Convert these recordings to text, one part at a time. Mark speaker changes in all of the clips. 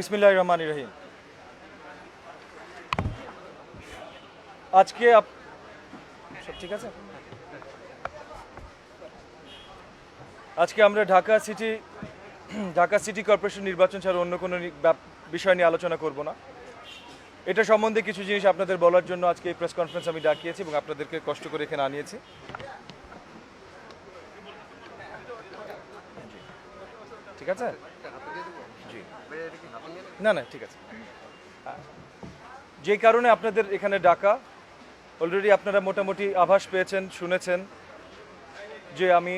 Speaker 1: বিসমিল্লাহ রহমান রহিম। আজকে সব ঠিক আছে? আজকে আমরা Dhaka city Dhaka city corporation নির্বাচন ছাড়া অন্য কোনো বিষয় নিয়ে আলোচনা করব না। এটা সম্বন্ধে কিছু জিনিস আপনাদের বলার জন্য আজকে এই প্রেস কনফারেন্স আমি ডাকিয়েছি এবং আপনাদেরকে কষ্ট করে এখানে আনিয়েছি। ঠিক আছে? না না, ঠিক আছে। যে কারণে আপনাদের এখানে ডাকা অলরেডি আপনারা মোটামুটি আভাস পেয়েছেন, শুনেছেন যে আমি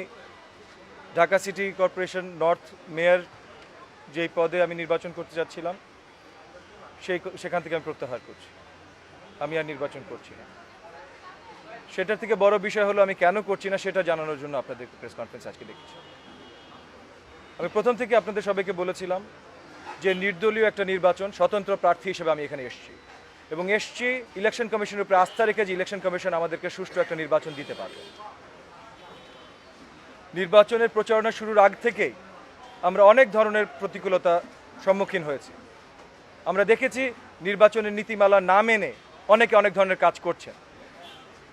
Speaker 1: Dhaka city corporation north mayor যেই পদে আমি নির্বাচন করতে যাচ্ছিলাম, সেই সেখান থেকে আমি প্রত্যাহার করছি। আমি আর নির্বাচন করছি না। সেটার থেকে বড় বিষয় হলো আমি কেন করছি না সেটা জানানোর জন্য আপনাদের প্রেস কনফারেন্স আজকে ডেকেছি আমি প্রথম থেকে আপনাদের সবাইকে বলেছিলাম যে নির্দলীয় একটা নির্বাচন, স্বতন্ত্র প্রার্থী হিসেবে আমি এখানে এসেছি। এবং এসছি ইলেকশন কমিশনের উপরে আস্থা রেখে যে ইলেকশন কমিশন আমাদেরকে সুষ্ঠু একটা নির্বাচন দিতে পারবে। নির্বাচনের প্রচারণা শুরুর আগ থেকেই আমরা অনেক ধরনের প্রতিকূলতা সম্মুখীন হয়েছি। আমরা দেখেছি নির্বাচনের নীতিমালা না মেনে অনেকে অনেক ধরনের কাজ করছেন।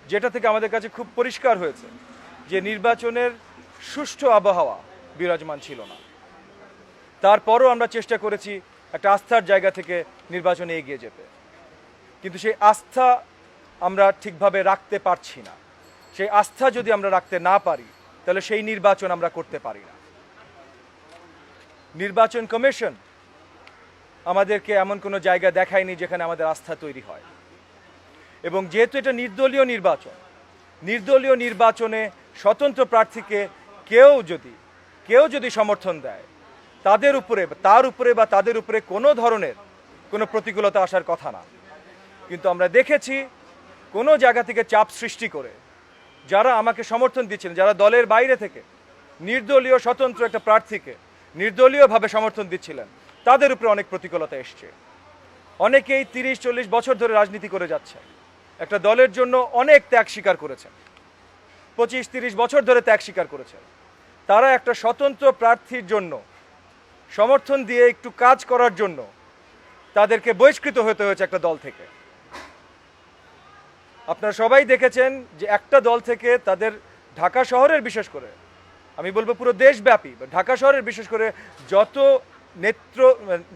Speaker 1: যেটা থেকে আমাদের কাছে খুব পরিষ্কার হয়েছে যে নির্বাচনের সুষ্ঠু আবহাওয়া বিরাজমান ছিল না। তারপরও আমরা চেষ্টা করেছি একটা আস্থার জায়গা থেকে নির্বাচনে এগিয়ে যেতে। কিন্তু সেই আস্থা আমরা ঠিকভাবে রাখতে পারছি না। সেই আস্থা যদি আমরা রাখতে না পারি, তাহলে সেই নির্বাচন আমরা করতে পারি না। নির্বাচন কমিশন আমাদেরকে এমন কোনো জায়গা দেখায়নি যেখানে আমাদের আস্থা তৈরি হয়। এবং যেহেতু এটা নির্দলীয় নির্বাচন, নির্দলীয় নির্বাচনে স্বতন্ত্র প্রার্থীকে কেউ যদি কেউ যদি সমর্থন দেয় তাদের উপরে, তার উপরে বা তাদের উপরে কোনো ধরনের কোনো প্রতিকূলতা আসার কথা না। কিন্তু আমরা দেখেছি কোনো জায়গা থেকে চাপ সৃষ্টি করে যারা আমাকে সমর্থন দিচ্ছেন, যারা দলের বাইরে থেকে নির্দলীয় স্বতন্ত্র একটা প্রার্থীকে নির্দলীয়ভাবে সমর্থন দিচ্ছিলেন, তাদের উপরে অনেক প্রতিকূলতা এসছে। অনেকেই তিরিশ, চল্লিশ বছর ধরে রাজনীতি করে যাচ্ছে একটা দলের জন্য অনেক ত্যাগ স্বীকার করেছেন। পঁচিশ, তিরিশ বছর ধরে ত্যাগ স্বীকার করেছেন। তারা একটা স্বতন্ত্র প্রার্থীর জন্য সমর্থন দিয়ে একটু কাজ করার জন্য তাদেরকে বহিষ্কৃত হতে হয়েছে একটা দল থেকে। আপনারা সবাই দেখেছেন যে একটা দল থেকে তাদের ঢাকা শহরের বিশেষ করে, আমি বলব পুরো দেশব্যাপী ঢাকা শহরের বিশেষ করে যত নেত্র,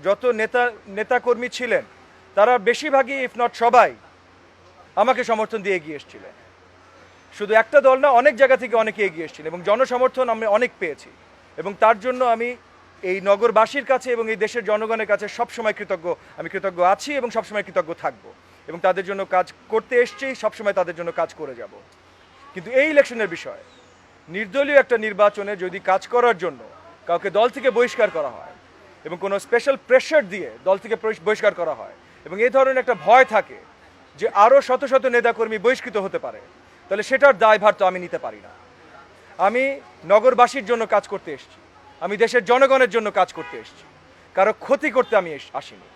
Speaker 1: যত নেতা, নেতাকর্মী ছিলেন, তারা বেশিরভাগই ইফ নট সবাই আমাকে সমর্থন দিয়ে এগিয়ে এসেছিলেন শুধু একটা দল না, অনেক জায়গা থেকে অনেকে এগিয়ে এসেছিলেন এবং জনসমর্থন আমি অনেক পেয়েছি এবং তার জন্য আমি এই নগরবাসীর কাছে এবং এই দেশের জনগণের কাছে সবসময় কৃতজ্ঞ। আমি কৃতজ্ঞ আছি এবং সবসময় কৃতজ্ঞ থাকব। এবং তাদের জন্য কাজ করতে এসছি, সবসময় তাদের জন্য কাজ করে যাব। কিন্তু এই ইলেকশনের বিষয়, নির্দলীয় একটা নির্বাচনে যদি কাজ করার জন্য কাউকে দল থেকে বহিষ্কার করা হয় এবং কোনো স্পেশাল প্রেশার দিয়ে দল থেকে বহিষ্কার করা হয় এবং এই ধরনের একটা ভয় থাকে যে আরও শত শত নেতাকর্মী বহিষ্কৃত হতে পারে, তাহলে সেটার দায়ভার তো আমি নিতে পারি না। আমি নগরবাসীর জন্য কাজ করতে এসেছি। আমি দেশের জনগণের জন্য কাজ করতে এসেছি। কারও ক্ষতি করতে আমি আসিনি।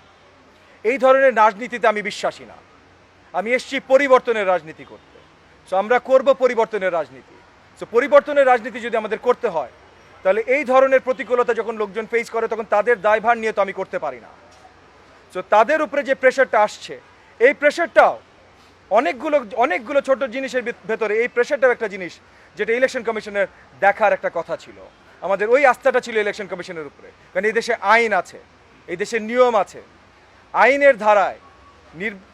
Speaker 1: এই ধরনের রাজনীতিতে আমি বিশ্বাসী না। আমি এসেছি পরিবর্তনের রাজনীতি করতে। সো আমরা করব পরিবর্তনের রাজনীতি। সো পরিবর্তনের রাজনীতি যদি আমাদের করতে হয়, তাহলে এই ধরনের প্রতিকূলতা যখন লোকজন ফেস করে, তখন তাদের দায়ভার নিয়ে তো আমি করতে পারি না। সো তাদের উপরে যে প্রেশারটা আসছে, এই প্রেশারটাও অনেকগুলো অনেকগুলো ছোট জিনিসের ভিত- ভেতরে এই প্রেশারটাও একটা জিনিস, যেটা ইলেকশন কমিশনের দেখার একটা কথা ছিল। আমাদের ওই আস্থাটা ছিল ইলেকশন কমিশনের উপরে। কারণ এই দেশে আইন আছে, এই দেশের নিয়ম আছে। আইনের ধারায়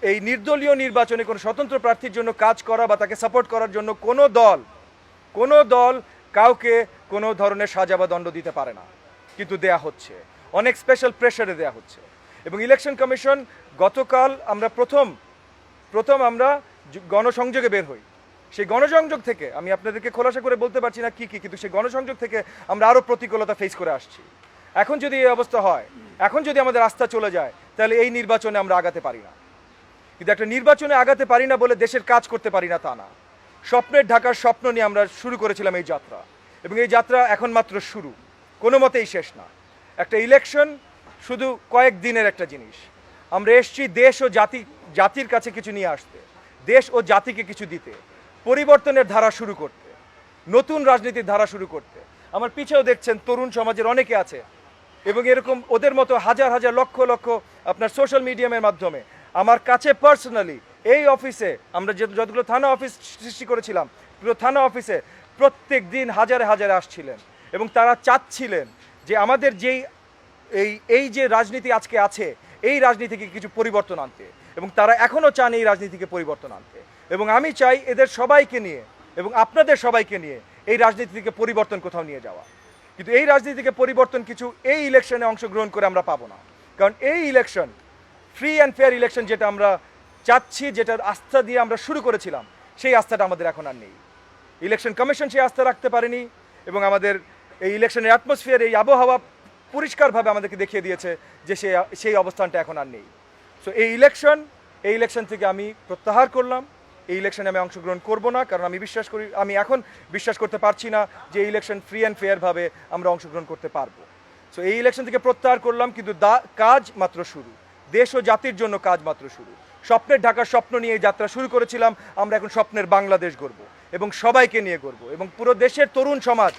Speaker 1: এই নির্দলীয় নির্বাচনে কোনো স্বতন্ত্র প্রার্থীর জন্য কাজ করা বা তাকে সাপোর্ট করার জন্য কোনো দল কোনো দল কাউকে কোনো ধরনের সাজা বা দণ্ড দিতে পারে না। কিন্তু দেয়া হচ্ছে। অনেক স্পেশাল প্রেশারে দেয়া হচ্ছে। এবং ইলেকশন কমিশন গতকাল আমরা প্রথম প্রথম আমরা গণসংযোগে বের হই। সেই গণসংযোগ থেকে, আমি আপনাদেরকে খোলাসা করে বলতে পারছি না কি কি, কিন্তু সেই গণসংযোগ থেকে আমরা আরও প্রতিকূলতা ফেস করে আসছি। এখন যদি এই অবস্থা হয়, এখন যদি আমাদের আস্থা চলে যায়, তাহলে এই নির্বাচনে আমরা আগাতে পারি না। কিন্তু একটা নির্বাচনে আগাতে পারি না বলে দেশের কাজ করতে পারি না তা না। স্বপ্নের ঢাকার স্বপ্ন নিয়ে আমরা শুরু করেছিলাম এই যাত্রা। এবং এই যাত্রা এখন মাত্র শুরু। কোনো মতেই শেষ না। একটা ইলেকশন শুধু কয়েক দিনের একটা জিনিস। আমরা এসছি দেশ ও জাতি, জাতির কাছে কিছু নিয়ে আসতে। দেশ ও জাতিকে কিছু দিতে। পরিবর্তনের ধারা শুরু করতে, নতুন রাজনীতির ধারা শুরু করতে। আমার পিছেও দেখছেন তরুণ সমাজের অনেকে আছে, এবং এরকম ওদের মতো হাজার হাজার, লক্ষ লক্ষ আপনার সোশ্যাল মিডিয়ামের মাধ্যমে। আমার কাছে পার্সোনালি এই অফিসে আমরা যে যতগুলো থানা অফিস সৃষ্টি করেছিলাম থানা অফিসে প্রত্যেক দিন হাজারে হাজারে আসছিলেন। এবং তারা চাচ্ছিলেন যে আমাদের যেই এই এই যে রাজনীতি আজকে আছে, এই রাজনীতিকে কিছু পরিবর্তন আনতে। এবং তারা এখনও চান এই রাজনীতিকে পরিবর্তন আনতে। এবং আমি চাই এদের সবাইকে নিয়ে এবং আপনাদের সবাইকে নিয়ে এই রাজনীতি থেকে পরিবর্তন কোথাও নিয়ে যাওয়া। কিন্তু এই রাজনীতিকে পরিবর্তন কিছু এই ইলেকশনে অংশগ্রহণ করে আমরা পাবো না। কারণ এই election free and fair election যেটা আমরা চাচ্ছি, যেটার আস্থা দিয়ে আমরা শুরু করেছিলাম, সেই আস্থাটা আমাদের এখন আর নেই। ইলেকশন কমিশন সেই আস্থা রাখতে পারেনি এবং আমাদের এই ইলেকশনের অ্যাটমসফিয়ার এই আবহাওয়া পরিষ্কারভাবে আমাদেরকে দেখিয়ে দিয়েছে যে সে, সেই অবস্থানটা এখন আর নেই। সো এই ইলেকশন এই ইলেকশন থেকে আমি প্রত্যাহার করলাম। এই ইলেকশনে আমি অংশগ্রহণ করব না, কারণ আমি বিশ্বাস করি, আমি এখন বিশ্বাস করতে পারছি না যে ইলেকশন ফ্রি অ্যান্ড ফেয়ারভাবে আমরা অংশগ্রহণ করতে পারব। সো এই ইলেকশন থেকে প্রত্যাহার করলাম, কিন্তু দা, কাজ মাত্র শুরু। দেশ ও জাতির জন্য কাজ মাত্র শুরু। স্বপ্নের ঢাকার স্বপ্ন নিয়ে যাত্রা শুরু করেছিলাম, আমরা এখন স্বপ্নের বাংলাদেশ গড়ব এবং সবাইকে নিয়ে গড়ব এবং পুরো দেশের তরুণ সমাজ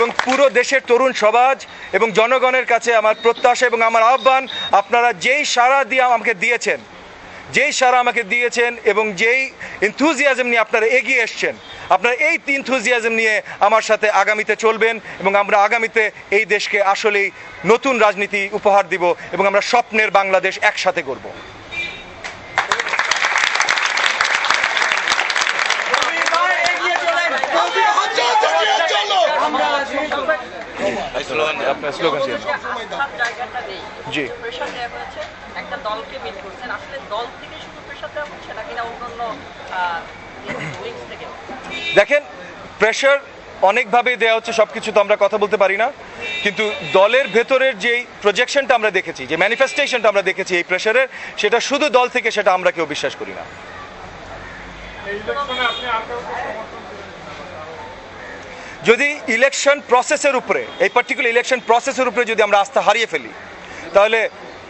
Speaker 1: এবং পুরো দেশের তরুণ সমাজ এবং জনগণের কাছে আমার প্রত্যাশা এবং আমার আহ্বান, আপনারা যেই সারা দিয়ে আমাকে দিয়েছেন, যেই সারা আমাকে দিয়েছেন এবং যেই ইনথুজিয়াজম নিয়ে আপনারা এগিয়ে এসছেন, আপনারা এই ইনথুজিয়াজম নিয়ে আমার সাথে আগামীতে চলবেন এবং আমরা আগামীতে এই দেশকে আসলেই নতুন রাজনীতি উপহার দিব এবং আমরা স্বপ্নের বাংলাদেশ একসাথে করব আপনার স্লোগান
Speaker 2: আস্থার জায়গাটা নেই।
Speaker 1: জি।
Speaker 2: প্রেশার দেওয়া হয়েছে একটা দলকে মিট করছেন। আসলে দল থেকে শুধু প্রেশার দেওয়া হচ্ছে নাকি না অন্যান্য উইংস থেকে?
Speaker 1: দেখেন প্রেশার অনেকভাবেই দেওয়া হচ্ছে সব কিছু তো আমরা কথা বলতে পারি না। কিন্তু দলের ভেতরের যেই প্রজেকশনটা আমরা দেখেছি যে ম্যানিফেস্টেশনটা আমরা দেখেছি এই প্রেশারের সেটা শুধু দল থেকে সেটা আমরা কেউ বিশ্বাস করি না। যদি ইলেকশন প্রসেসের উপরে, এই পার্টিকুলার ইলেকশন প্রসেসের উপরে যদি আমরা আস্থা হারিয়ে ফেলি, তাহলে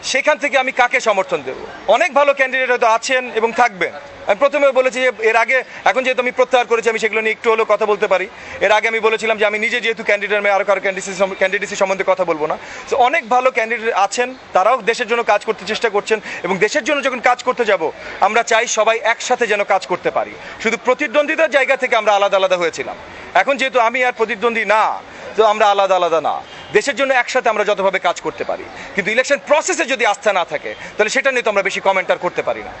Speaker 1: সেখান থেকে আমি কাকে সমর্থন দেব? অনেক ভালো ক্যান্ডিডেট হয়তো আছেন এবং থাকবেন। আমি প্রথমে বলেছি যে এর আগে, এখন যেহেতু আমি প্রত্যাহার করেছি, আমি সেগুলো নিয়ে একটু হলেও কথা বলতে পারি। এর আগে আমি বলেছিলাম যে আমি নিজে যেহেতু ক্যান্ডিডেট আমি আরও কারও ক্যান্ডিডেসি ক্যান্ডিডেসি সম্বন্ধে কথা বলব না। তো অনেক ভালো ক্যান্ডিডেট আছেন, তারাও দেশের জন্য কাজ করতে চেষ্টা করছেন এবং দেশের জন্য যখন কাজ করতে যাব, আমরা চাই সবাই একসাথে যেন কাজ করতে পারি। শুধু প্রতিদ্বন্দ্বিতার জায়গা থেকে আমরা আলাদা আলাদা হয়েছিলাম। এখন যেহেতু আমি আর প্রতিদ্বন্দ্বী না, তো আমরা আলাদা আলাদা না। দেশের জন্য একসাথে আমরা যতভাবে কাজ করতে পারি। কিন্তু ইলেকশন প্রসেসে যদি আস্থা না থাকে তাহলে সেটা নিয়ে তো আমরা বেশি কমেন্ট আর করতে পারি না।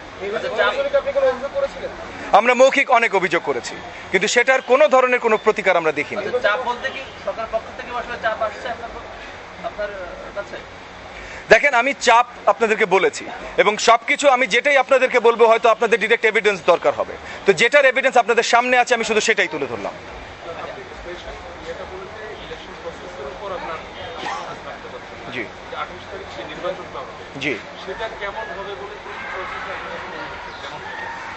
Speaker 1: আমরা মৌখিক অনেক অভিযোগ করেছি কিন্তু সেটার কোনো ধরনের কোনো প্রতিকার আমরা দেখিনি।
Speaker 3: কাছে?
Speaker 1: দেখেন আমি চাপ আপনাদেরকে বলেছি এবং সব কিছু আমি যেটাই আপনাদেরকে বলব হয়তো আপনাদের ডিরেক্ট এভিডেন্স দরকার হবে। তো যেটার এভিডেন্স আপনাদের সামনে আছে আমি শুধু সেটাই তুলে ধরলাম। জি।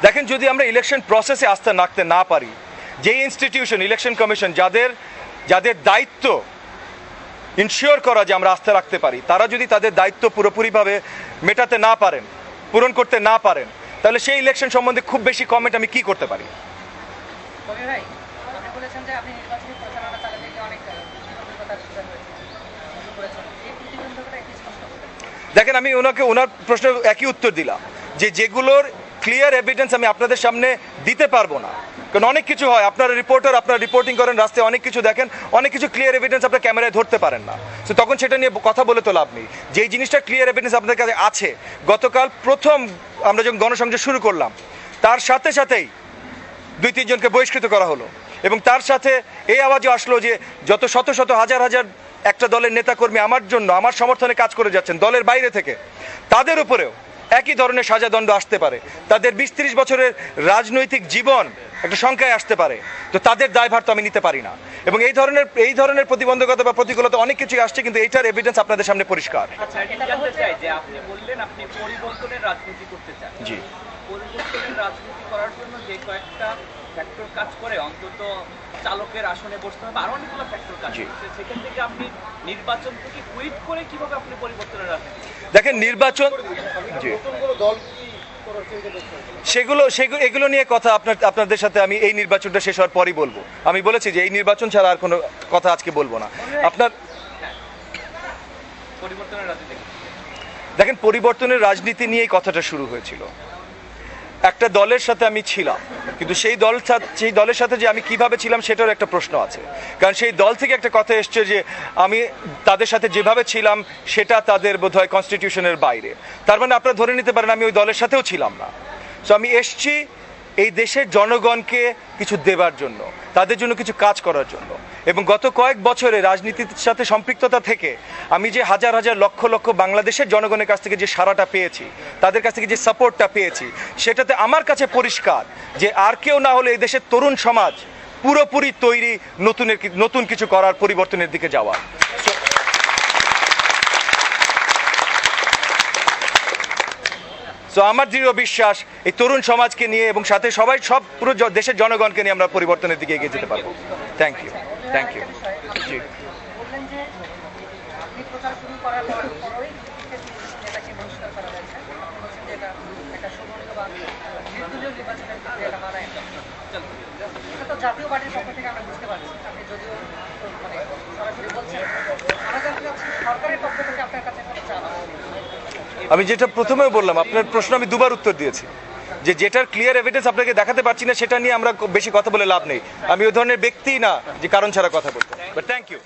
Speaker 1: দেখেন যদি আমরা ইলেকশন প্রসেসে আস্থা রাখতে না পারি যে ইনস্টিটিউশন ইলেকশন কমিশন যাদের যাদের দায়িত্ব ইনশিওর করা যে আমরা আস্থা রাখতে পারি তারা যদি তাদের দায়িত্ব পুরোপুরিভাবে মেটাতে না পারেন পূরণ করতে না পারেন তাহলে সেই ইলেকশন সম্বন্ধে খুব বেশি কমেন্ট আমি কি করতে পারি?
Speaker 2: ভাই আপনি বলেছেন যে আপনি নির্বাচনী প্রচারণা চালাতে গিয়ে অনেক অভিজ্ঞতার শিকার হয়েছেন শুরু করেছেন এই প্রতিবন্ধকতা একটি স্পষ্ট করবেন
Speaker 1: দেখেন, আমি ওনাকে ওনার প্রশ্নের একই উত্তর দিলাম, যে যেগুলোর ক্লিয়ার এভিডেন্স আমি আপনাদের সামনে দিতে পারব না। কারণ অনেক কিছু হয়, আপনারা রিপোর্টার আপনারা রিপোর্টিং করেন, রাস্তায় অনেক কিছু দেখেন, অনেক কিছু ক্লিয়ার এভিডেন্স আপনার ক্যামেরায় ধরতে পারেন না। তো তখন সেটা নিয়ে কথা বলে তো লাভ নেই। যেই জিনিসটা ক্লিয়ার এভিডেন্স আপনাদের কাছে আছে, গতকাল প্রথম আমরা যখন গণসংযোগ শুরু করলাম, তার সাথে সাথেই দুই, তিনজনকে বহিষ্কৃত করা হলো। এবং তার সাথে এই আওয়াজও আসলো যে যত শত শত, হাজার হাজার একটা দলের নেতাকর্মী আমার জন্য আমার সমর্থনে কাজ করে যাচ্ছেন দলের বাইরে থেকে। তাদের উপরেও একই ধরনের সাজাদণ্ড আসতে পারে। তাদের বিশ ত্রিশ বছরের রাজনৈতিক জীবন একটা সংখ্যায় আসতে পারে। তো তাদের দায়ভার তো আমি নিতে পারি না। এবং এই ধরনের এই ধরনের প্রতিবন্ধকতা বা প্রতিকূলতা অনেক কিছুই আসছে কিন্তু এইটার এভিডেন্স আপনাদের সামনে পরিষ্কার।
Speaker 3: আচ্ছা
Speaker 1: জি।
Speaker 3: পরিবর্তনের রাজনীতি করার জন্য যে কয়েকটা ফ্যাক্টর কাজ করে অন্তত চালকের আসনে বসতে হবে। আরও অনেকগুলো ফ্যাক্টর কাজ করছে সেখান থেকে আপনি নির্বাচন থেকে কুইট করে কীভাবে আপনি পরিবর্তনের রাজনীতি
Speaker 1: দেখেন নির্বাচন
Speaker 4: দল
Speaker 1: সেগুলো সেগুলো এগুলো নিয়ে কথা আপনার আপনাদের সাথে আমি এই নির্বাচনটা শেষ হওয়ার পরই বলব। আমি বলেছি যে এই নির্বাচন ছাড়া আর কোনো কথা আজকে বলব না। আপনার দেখেন পরিবর্তনের রাজনীতি নিয়েই কথাটা শুরু হয়েছিল। একটা দলের সাথে আমি ছিলাম। কিন্তু সেই দল সেই দলের সাথে যে আমি কীভাবে ছিলাম সেটার একটা প্রশ্ন আছে। কারণ সেই দল থেকে একটা কথা এসছে যে আমি তাদের সাথে যেভাবে ছিলাম সেটা তাদের বোধহয় কনস্টিটিউশনের বাইরে। তার মানে আপনারা ধরে নিতে পারেন আমি ওই দলের সাথেও ছিলাম না। সো আমি এসছি এই দেশের জনগণকে কিছু দেবার জন্য, তাদের জন্য কিছু কাজ করার জন্য। এবং গত কয়েক বছরে রাজনীতির সাথে সম্পৃক্ততা থেকে আমি যে হাজার হাজার লক্ষ লক্ষ বাংলাদেশের জনগণের কাছ থেকে যে সারাটা পেয়েছি, তাদের কাছ থেকে যে সাপোর্টটা পেয়েছি, সেটাতে আমার কাছে পরিষ্কার যে আর কেউ না হলে এই দেশের তরুণ সমাজ পুরোপুরি তৈরি নতুনের নতুন কিছু করার পরিবর্তনের দিকে যাওয়া। সো আমার দৃঢ় বিশ্বাস এই তরুণ সমাজকে নিয়ে এবং সাথে সবাই, সব পুরো দেশের জনগণকে নিয়ে আমরা পরিবর্তনের দিকে এগিয়ে যেতে পারব। থ্যাংক ইউ থ্যাংক ইউ জি
Speaker 2: জাতীয় পার্টির পক্ষ থেকে আমরা বুঝতে পারছি। আপনি যদিও মানে সরাসরি বলছেন আমরা জানতে চাচ্ছি সরকারের পক্ষ থেকে আপনার কাছে কোনো চাপ
Speaker 1: আমি যেটা প্রথমে বললাম আপনার প্রশ্ন আমি দুবার উত্তর দিয়েছি। যে যেটার ক্লিয়ার এভিডেন্স আপনাকে দেখাতে পারছি না, সেটা নিয়ে আমরা বেশি কথা বলে লাভ নেই। আমি ওই ধরনের ব্যক্তি না, যে কারণ ছাড়া কথা বলতে। But thank you